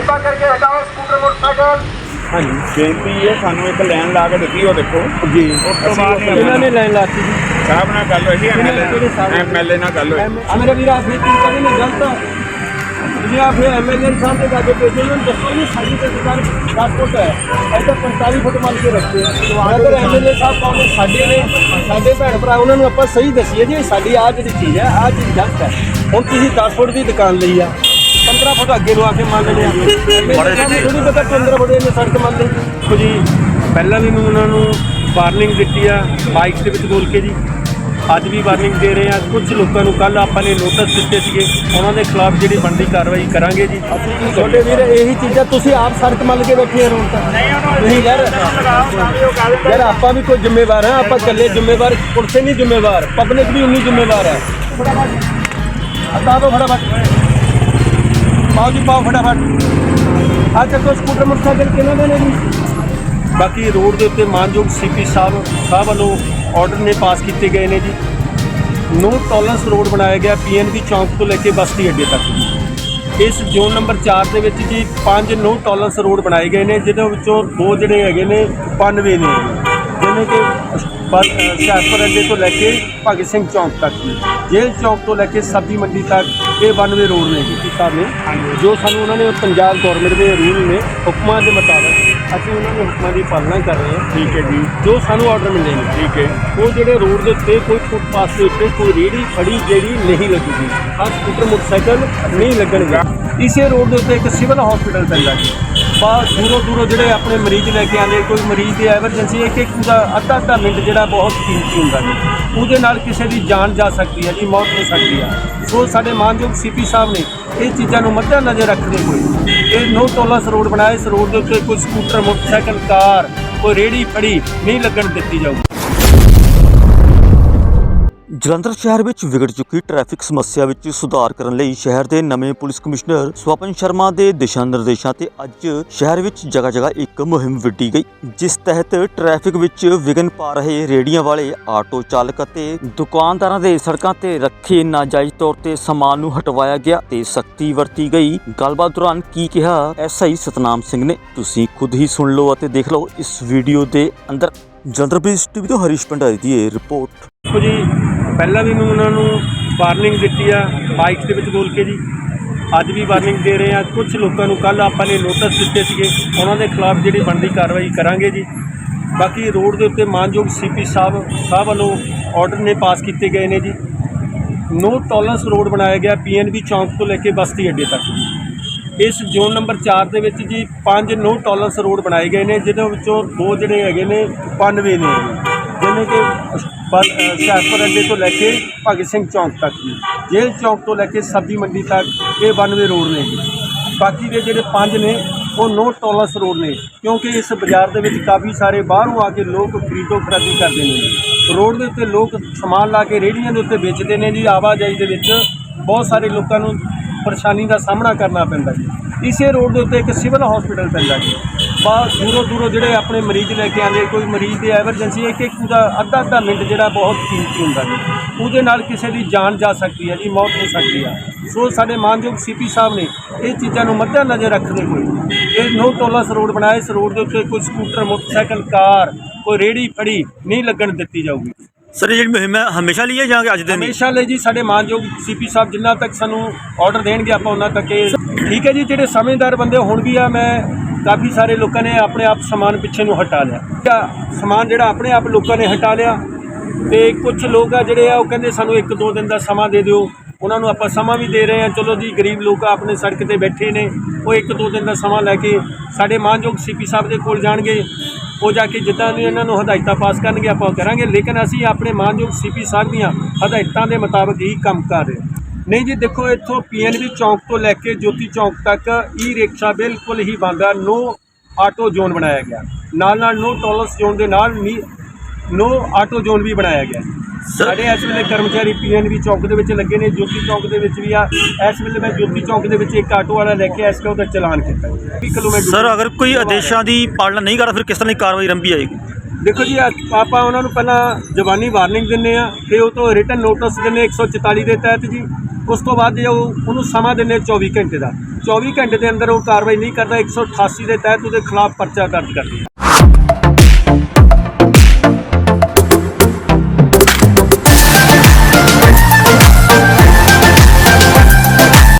ਕਿਰਪਾ ਕਰਕੇ ਹਟਾਓ ਸਕੂਟਰ ਮੋਟਰਸਾਈਕਲ। ਹਾਂਜੀ। ਬੇਨਤੀ ਹੈ ਸਾਨੂੰ ਇੱਕ ਲਾਈਨ ਲਾ ਕੇ ਦਿੱਤੀ ਉਹ ਦੇਖੋ। ਜੀ। ਉਸ ਤੋਂ ਬਾਅਦ ਇਹਨਾਂ ਨੇ ਲਾਈਨ ਲਾਤੀ ਜੀ ਸਾਹਿਬ ਨਾਲ ਗੱਲ ਹੋਈ ਐਮਐਲਏ? ਐਮਐਲਏ ਨਾਲ। ਗੱਲ ਹੋਈ। ਮੇਰੇ ਵੀਰ ਆਖਰੀ ਕੀ ਕਹਿੰਦੇ ਨੇ ਗਲਤ ਆ ਜੀ ਆ ਫਿਰ ਐਮਐਲਏ ਸਾਹਿਬ ਦੇ ਕਾਗੇ ਭੇਜੇ ਨੂੰ ਦੱਸੋ ਜੀ ਸਾਡੀ ਤੇ ਸਰਕਾਰ ਪਾਸਪੋਰਟ ਹੈ। ਐਸਾ 45 ਫੁੱਟ ਮੰਨ ਕੇ ਰੱਖੇ ਆ। ਅਗਰ ਐਮਐਲਏ ਸਾਹਿਬ ਕਹੋਗੇ ਸਾਡੇ ਨੇ ਸਾਡੇ ਭੈਣ ਭਰਾ ਉਹਨਾਂ ਨੂੰ ਆਪਾਂ ਸਹੀ ਦੱਸੀਏ ਜੀ ਸਾਡੀ ਆ ਜਿਹੜੀ ਚੀਜ਼ ਹੈ ਆ ਚੀਜ਼ ਗਲਤ ਹੈ। ਹੁਣ ਤੁਸੀਂ 10 ਫੁੱਟ ਦੀ ਦੁਕਾਨ ਲਈ ਆ। 15 ਫੁੱਟ ਅੱਗੇ ਨੂੰ ਆ ਕੇ ਮੰਨ ਲਿਆ। ਐਮਐਲਏ ਸਾਹਿਬ ਨੂੰ ਥੋੜੀ ਪਤਾ 15 ਫੁੱਟ ਇਹਨੇ ਸੜਕ ਮੰਨ ਲਈ। ਦੇਖੋ ਜੀ ਪਹਿਲਾਂ ਵੀ ਮੈਂ ਉਹਨਾਂ ਨੂੰ ਵਾਰਨਿੰਗ ਦਿੱਤੀ ਆ ਬਾਈਕ ਦੇ ਵਿੱਚ ਬੋਲ ਕੇ ਜੀ। ਅੱਜ ਵੀ ਵਾਰਨਿੰਗ ਦੇ ਰਹੇ ਆ। ਕੁਝ ਲੋਕਾਂ ਨੂੰ ਕੱਲ ਆਪਾਂ ਨੇ ਨੋਟਿਸ ਦਿੱਤੇ ਸੀਗੇ। ਉਹਨਾਂ ਦੇ ਖਿਲਾਫ ਜਿਹੜੀ ਬਣਦੀ ਕਾਰਵਾਈ ਕਰਾਂਗੇ ਜੀ। ਤੁਹਾਡੇ ਵੀਰ ਇਹੀ ਚੀਜ਼ਾਂ ਤੁਸੀਂ ਆਪ ਸੜਕ ਮੰਨ ਕੇ ਬੈਠੇ ਹੋ ਤਾਂ। ਨਹੀਂ ਯਾਰ ਯਾਰ ਆਪਾਂ ਵੀ ਕੋਈ ਜ਼ਿੰਮੇਵਾਰ ਹਾਂ ਆਪਾਂ ਇਕੱਲੇ ਜ਼ਿੰਮੇਵਾਰ ਪੁਲਿਸ ਨਹੀਂ ਜ਼ਿੰਮੇਵਾਰ। ਪਬਲਿਕ ਵੀ ਉਨੀ ਜ਼ਿੰਮੇਵਾਰ ਹੈ ਹਟਾ ਦੋ ਫਟਾਫਟ। ਪਾਓ ਜੀ, ਪਾਓ ਫਟਾਫਟ। ਆ ਚੱਕੋ, ਸਕੂਟਰ, ਮੋਟਰਸਾਈਕਲ ਕਿਹਨਾਂ ਦੇ ਨੇ ਜੀ? ਬਾਕੀ ਰੋਡ ਦੇ ਉੱਤੇ ਮਾਨਯੋਗ ਸੀਪੀ ਸਾਹਿਬ ਸਾਹਿਬ ਵੱਲੋਂ ਆਰਡਰ ਨੇ ਪਾਸ ਕੀਤੇ ਗਏ ਨੇ ਜੀ। ਨੋ ਟੋਲਰੈਂਸ ਰੋਡ ਬਣਾਇਆ ਗਿਆ ਪੀਐਨਬੀ ਚੌਂਕ ਤੋਂ ਲੈ ਕੇ ਬਸਤੀ ਅੱਡੇ ਤੱਕ ਜੀ। ਇਸ ਜ਼ੋਨ ਨੰਬਰ 4 ਦੇ ਵਿੱਚ ਜੀ ਪੰਜ ਨੋ ਟੋਲਰੈਂਸ ਰੋਡ ਬਣਾਏ ਗਏ ਨੇ, ਜਿਹਦੇ ਵਿੱਚੋਂ ਦੋ ਜਿਹੜੇ ਹੈਗੇ ਨੇ, ਪਨਵੇ ਨੇ। ਜਿਵੇਂ ਕਿ ਹੁਸ਼ਿਆਰਪੁਰ ਅੱਡੇ ਤੋਂ ਲੈ ਕੇ ਭਗਤ ਸਿੰਘ ਚੌਂਕ ਤੱਕ ਜੀ। ਜੇਲ੍ਹ ਚੌਂਕ ਤੋਂ ਲੈ ਕੇ ਸਬਜ਼ੀ ਮੰਡੀ ਤੱਕ ਇਹ 92 ਰੋਡ ਨੇ ਜੀ ਸਾਹਿਬ ਨੇ। ਜੋ ਸਾਨੂੰ ਉਹਨਾਂ ਨੇ ਪੰਜਾਬ ਗਵਰਨਮੈਂਟ ਦੇ ਰੂਲ ਨੇ ਹੁਕਮਾਂ ਦੇ ਮੁਤਾਬਕ ਅਸੀਂ ਉਹਨਾਂ ਦੇ ਹੁਕਮਾਂ ਦੀ ਪਾਲਣਾ ਕਰ ਰਹੇ ਹਾਂ। ਠੀਕ ਹੈ ਜੀ। ਜੋ ਸਾਨੂੰ ਆਰਡਰ ਮਿਲੇ ਨੇ। ਠੀਕ ਹੈ। ਉਹ ਜਿਹੜੇ ਰੋਡ ਦੇ ਉੱਤੇ ਕੋਈ ਫੁੱਟਪਾਥ ਦੇ ਉੱਤੇ ਕੋਈ ਰੇੜੀ ਫੜੀ ਜਿਹੜੀ ਨਹੀਂ ਲੱਗੂਗੀ ਆ ਸਕੂਟਰ ਮੋਟਰਸਾਈਕਲ ਨਹੀਂ ਲੱਗਣਗੇ। ਇਸੇ ਰੋਡ ਦੇ ਉੱਤੇ ਇੱਕ ਸਿਵਲ ਹਸਪੀਟਲ ਪੈਂਦਾ ਜੀ। ਬਾਹਰ ਦੂਰੋਂ ਦੂਰੋਂ ਜਿਹੜੇ ਆਪਣੇ ਮਰੀਜ਼ ਲੈ ਕੇ ਆਉਂਦੇ, ਕੋਈ ਮਰੀਜ਼ ਦੀ ਐਮਰਜੈਂਸੀ ਇੱਕ ਇੱਕ ਦਾ ਅੱਧਾ ਅੱਧਾ ਮਿੰਟ ਜਿਹੜਾ ਬਹੁਤ ਕੀਮਤੀ ਹੁੰਦਾ ਜੀ। ਉਹਦੇ ਨਾਲ ਕਿਸੇ ਦੀ ਜਾਨ ਜਾ ਸਕਦੀ ਹੈ ਜੀ, ਮੌਤ ਹੋ ਸਕਦੀ ਹੈ। ਸੋ ਸਾਡੇ ਮਾਨਯੋਗ ਸੀਪੀ ਸਾਹਿਬ ਨੇ ਇਹ ਚੀਜ਼ਾਂ ਨੂੰ ਮੱਦੇ ਨਜ਼ਰ ਰੱਖਦੇ ਹੋਏ ਇਹ ਨੋ ਟੋਲਰੈਂਸ ਰੋਡ ਬਣਾਇਆ। ਇਸ ਰੋਡ ਦੇ ਉੱਤੇ ਕੋਈ ਸਕੂਟਰ, ਮੋਟਰਸਾਈਕਲ, ਕਾਰ, ਕੋਈ ਰੇੜੀ ਫੜੀ ਨਹੀਂ ਲੱਗਣ ਦਿੱਤੀ ਜਾਊਗੀ। ਜਲੰਧਰ ਸ਼ਹਿਰ ਵਿੱਚ ਵਿਗੜ ਚੁੱਕੀ ਟ੍ਰੈਫਿਕ ਸਮੱਸਿਆ ਵਿੱਚ ਸੁਧਾਰ ਕਰਨ ਲਈ ਸ਼ਹਿਰ ਦੇ ਨਵੇਂ ਪੁਲਿਸ ਕਮਿਸ਼ਨਰ ਸਵਪਨ ਸ਼ਰਮਾ ਦੇ ਦਿਸ਼ਾ ਨਿਰਦੇਸ਼ਾਂ ਤੇ ਅੱਜ ਸ਼ਹਿਰ ਵਿੱਚ ਜਗ੍ਹਾ ਜਗ੍ਹਾ ਇੱਕ ਮੁਹਿੰਮ ਵਿੱਢੀ ਗਈ, ਜਿਸ ਤਹਿਤ ਟ੍ਰੈਫਿਕ ਵਿੱਚ ਵਿਘਨ ਪਾ ਰਹੇ ਰੇੜੀਆਂ ਵਾਲੇ ਆਟੋ ਚਾਲਕ ਅਤੇ ਦੁਕਾਨਦਾਰਾਂ ਦੇ ਸੜਕਾਂ ਤੇ ਰੱਖੇ ਨਾਜਾਇਜ਼ ਤੌਰ ਤੇ ਸਮਾਨ ਨੂੰ ਹਟਵਾਇਆ ਗਿਆ ਤੇ ਸਖਤੀ ਵਰਤੀ ਗਈ। ਗੱਲਬਾਤ ਦੌਰਾਨ ਕੀ ਕਿਹਾ? ਐਸਆਈ ਸਤਨਾਮ ਸਿੰਘ ਨੇ। ਤੁਸੀਂ ਖੁਦ ਹੀ ਸੁਣ ਲਓ ਅਤੇ ਦੇਖ ਲਓ ਇਸ ਵੀਡੀਓ ਦੇ ਅੰਦਰ। ਜਲੰਧਰ ਪੁਲਿਸ ਟੀਵੀ ਤੋਂ ਹਰੀਸ਼ ਭੰਡਾਰੀ ਦੀ ਇਹ ਰਿਪੋਰਟ। ਜੀ ਪਹਿਲਾਂ ਵੀ ਮੈਂ ਉਹਨਾਂ ਨੂੰ ਵਾਰਨਿੰਗ ਦਿੱਤੀ ਆ ਬਾਈਕ ਦੇ ਵਿੱਚ ਬੋਲ ਕੇ ਜੀ। ਅੱਜ ਵੀ ਵਾਰਨਿੰਗ ਦੇ ਰਹੇ ਆ। ਕੁਝ ਲੋਕਾਂ ਨੂੰ ਕੱਲ ਆਪਾਂ ਨੇ ਨੋਟਿਸ ਦਿੱਤੇ ਸੀਗੇ। ਉਹਨਾਂ ਦੇ ਖਿਲਾਫ ਜਿਹੜੀ ਬਣਦੀ ਕਾਰਵਾਈ ਕਰਾਂਗੇ ਜੀ। ਬਾਕੀ ਰੋਡ ਦੇ ਉੱਤੇ ਮਾਨਯੋਗ ਸੀਪੀ ਸਾਹਿਬ ਸਾਹਿਬ ਵੱਲੋਂ ਆਰਡਰ ਨੇ ਪਾਸ ਕੀਤੇ ਗਏ ਨੇ ਜੀ। ਨੋ ਟੋਲਰੈਂਸ ਰੋਡ ਬਣਾਇਆ ਗਿਆ ਪੀਐਨਬੀ ਚੌਂਕ ਤੋਂ ਲੈ ਕੇ ਬਸਤੀ ਅੱਡੇ ਤੱਕ। ਇਸ ਜ਼ੋਨ ਨੰਬਰ 4 ਦੇ ਵਿੱਚ ਜੀ ਪੰਜ ਨੋ ਟੋਲਰੈਂਸ ਰੋਡ ਬਣਾਏ ਗਏ ਨੇ, ਜਿਹਦੇ ਵਿੱਚੋਂ ਦੋ ਜਿਹੜੇ ਹੈਗੇ ਨੇ ਪਨਵੇ ਨੇ। ਜਿਵੇਂ ਕਿ ਹੁਸ਼ਿਆਰਪੁਰ ਅੱਡੇ ਤੋਂ ਲੈ ਕੇ ਭਗਤ ਸਿੰਘ ਚੌਂਕ ਤੱਕ ਜੀ। ਜੇਲ੍ਹ ਚੌਂਕ ਤੋਂ ਲੈ ਕੇ ਸਬਜ਼ੀ ਮੰਡੀ ਤੱਕ ਇਹ 92 ਰੋਡ ਨੇ ਬਾਕੀ ਦੇ ਜਿਹੜੇ ਪੰਜ ਨੇ, ਉਹ ਨੋ ਟੋਲਰੈਂਸ ਰੋਡ ਨੇ, ਕਿਉਂਕਿ ਇਸ ਬਾਜ਼ਾਰ ਦੇ ਵਿੱਚ ਕਾਫੀ ਸਾਰੇ ਬਾਹਰੋਂ ਆ ਕੇ ਲੋਕ ਖਰੀਦੋ ਖਰਾਦੀ ਕਰਦੇ ਨੇ ਰੋਡ ਦੇ ਉੱਤੇ ਲੋਕ ਸਮਾਨ ਲਾ ਕੇ ਰੇਹੜੀਆਂ ਦੇ ਉੱਤੇ ਵੇਚਦੇ ਨੇ ਜੀ, ਆਵਾਜਾਈ ਦੇ ਵਿੱਚ ਬਹੁਤ ਸਾਰੇ ਲੋਕਾਂ ਨੂੰ ਪਰੇਸ਼ਾਨੀ ਦਾ ਸਾਹਮਣਾ ਕਰਨਾ ਪੈਂਦਾ ਜੀ। ਇਸੇ ਰੋਡ ਦੇ ਉੱਤੇ ਇੱਕ ਸਿਵਲ ਹਸਪੀਟਲ ਪੈਂਦਾ ਜੀ। ਬਾ ਦੂਰੋਂ ਦੂਰੋਂ ਜਿਹੜੇ ਆਪਣੇ ਮਰੀਜ਼ ਲੈ ਕੇ ਆਉਂਦੇ ਕੋਈ ਮਰੀਜ਼ ਦੀ ਐਮਰਜੈਂਸੀ ਇੱਕ ਇੱਕ ਦਾ ਅੱਧਾ ਅੱਧਾ ਮਿੰਟ ਜਿਹੜਾ ਬਹੁਤ ਕੀਮਤੀ ਹੁੰਦਾ ਜੀ। ਉਹਦੇ ਨਾਲ ਕਿਸੇ ਦੀ ਜਾਨ ਜਾ ਸਕਦੀ ਹੈ ਜੀ ਮੌਤ ਹੋ ਸਕਦੀ ਹੈ ਸੋ ਸਾਡੇ ਮਾਨਯੋਗ ਸੀਪੀ ਸਾਹਿਬ ਨੇ ਇਹ ਚੀਜ਼ਾਂ ਨੂੰ ਮੱਦੇ ਨਜ਼ਰ ਰੱਖਦੇ ਹੋਏ ਇਹ ਨੋ ਟੋਲਰੈਂਸ ਰੋਡ ਬਣਾਇਆ। ਇਸ ਰੋਡ ਦੇ ਉੱਤੇ ਕੋਈ ਸਕੂਟਰ ਮੋਟਰਸਾਈਕਲ ਕਾਰ ਕੋਈ ਰੇੜੀ ਫੜੀ ਨਹੀਂ ਲੱਗਣ ਦਿੱਤੀ ਜਾਊਗੀ। ਸਰ ਇਹ ਜਿਹੜੀ ਮੁਹਿੰਮ ਹੈ ਹਮੇਸ਼ਾ ਲਈ ਹੈ ਜਾਂ ਅੱਜ ਦੇ ਹਮੇਸ਼ਾ ਲਈ ਜੀ ਸਾਡੇ ਮਾਨਯੋਗ ਸੀਪੀ ਸਾਹਿਬ ਜਿੰਨਾ ਤੱਕ ਸਾਨੂੰ ਆਰਡਰ ਦੇਣਗੇ ਆਪਾਂ ਉਹਨਾਂ ਤੱਕ ਇਹ ਠੀਕ ਹੈ ਜੀ ਜਿਹੜੇ ਸਮਝਦਾਰ ਬੰਦੇ ਹੁਣ ਵੀ ਆ ਮੈਂ ਕਾਫੀ ਸਾਰੇ ਲੋਕਾਂ ਨੇ ਆਪਣੇ ਆਪ ਸਮਾਨ ਪਿੱਛੇ ਨੂੰ ਹਟਾ ਲਿਆ। ਸਮਾਨ ਜਿਹੜਾ ਆਪਣੇ ਆਪ ਲੋਕਾਂ ਨੇ ਹਟਾ ਲਿਆ ਤੇ ਕੁਝ ਲੋਕ ਆ ਜਿਹੜੇ ਆ ਉਹ ਕਹਿੰਦੇ ਸਾਨੂੰ ਇੱਕ ਦੋ ਦਿਨ ਦਾ ਸਮਾਂ ਦੇ ਦਿਓ। ਉਹਨਾਂ ਨੂੰ ਆਪਾਂ ਸਮਾਂ ਵੀ ਦੇ ਰਹੇ ਹਾਂ ਚਲੋ ਜੀ, ਗਰੀਬ ਲੋਕ ਆਪਣੇ ਸੜਕ ਤੇ ਬੈਠੇ ਨੇ, ਉਹ ਇੱਕ ਦੋ ਦਿਨ ਦਾ ਸਮਾਂ ਲੈ ਕੇ ਸਾਡੇ ਮਾਨਯੋਗ ਸੀਪੀ ਸਾਹਿਬ ਦੇ ਕੋਲ ਜਾਣਗੇ। ਉਹ ਜਾ ਕੇ ਜਿੱਦਾਂ ਦੀ ਇਹਨਾਂ ਨੂੰ ਹਦਾਇਤਾਂ ਪਾਸ ਕਰਨਗੇ, ਆਪਾਂ ਕਰਾਂਗੇ। ਲੇਕਿਨ ਅਸੀਂ ਆਪਣੇ ਮਾਨਯੋਗ ਸੀਪੀ ਸਾਹਿਬ ਦੀਆਂ ਹਦਾਇਤਾਂ ਦੇ ਮੁਤਾਬਕ ਹੀ ਕੰਮ ਕਰ ਰਹੇ ਹਾਂ। ਨਹੀਂ ਜੀ ਦੇਖੋ ਇੱਥੋਂ ਪੀਐਨਬੀ ਚੌਂਕ ਤੋਂ ਲੈ ਕੇ ਜੋਤੀ ਚੌਂਕ ਤੱਕ ਈ ਰਿਕਸ਼ਾ ਬਿਲਕੁਲ ਹੀ ਬੰਦ ਆ। ਨੋ ਆਟੋ ਜ਼ੋਨ ਬਣਾਇਆ ਗਿਆ। ਨਾਲ ਨਾਲ ਨੋ ਟੋਲਰੈਂਸ ਜ਼ੋਨ ਦੇ ਨਾਲ ਨੋ ਆਟੋ ਜ਼ੋਨ ਵੀ ਬਣਾਇਆ ਗਿਆ। ਸਾਡੇ ਇਸ ਵੇਲੇ ਕਰਮਚਾਰੀ ਪੀਐਨਬੀ ਚੌਂਕ ਦੇ ਵਿੱਚ ਲੱਗੇ ਨੇ ਜੋਤੀ ਚੌਂਕ ਦੇ ਵਿੱਚ ਵੀ ਆ। ਇਸ ਵੇਲੇ ਮੈਂ ਜੋਤੀ ਚੌਂਕ ਦੇ ਵਿੱਚ ਇੱਕ ਆਟੋ ਵਾਲਾ ਲੈ ਕੇ ਇਸ ਉਹਦਾ ਚਲਾਨ ਕੀਤਾ। 20 ਕਿਲੋਮੀਟਰ ਸਰ ਅਗਰ ਕੋਈ ਆਦੇਸ਼ਾਂ ਦੀ ਪਾਲਣਾ ਨਹੀਂ ਕਰਦਾ ਫਿਰ ਕਿਸ ਤਰ੍ਹਾਂ ਦੀ ਕਾਰਵਾਈ ਰੰਭੀ ਜਾਏਗੀ? ਦੇਖੋ ਜੀ, ਅੱਜ ਆਪਾਂ ਉਹਨਾਂ ਨੂੰ ਪਹਿਲਾਂ ਜ਼ਬਾਨੀ ਵਾਰਨਿੰਗ ਦਿੰਨੇ ਆ ਫਿਰ ਉਹ ਤੋਂ ਰਿਟਨ ਨੋਟਿਸ ਦਿੰਨੇ 144 ਦੇ ਤਹਿਤ ਜੀ। ਉਸ ਤੋਂ ਬਾਅਦ ਜੇ ਉਹ ਉਹਨੂੰ ਸਮਾਂ ਦਿੰਦੇ 24 ਘੰਟੇ ਦਾ। 24 ਘੰਟੇ ਦੇ ਅੰਦਰ ਉਹ ਕਾਰਵਾਈ ਨਹੀਂ ਕਰਦਾ 188 ਦੇ ਤਹਿਤ ਉਹਦੇ ਖਿਲਾਫ ਪਰਚਾ ਦਰਜ ਕਰਦੇ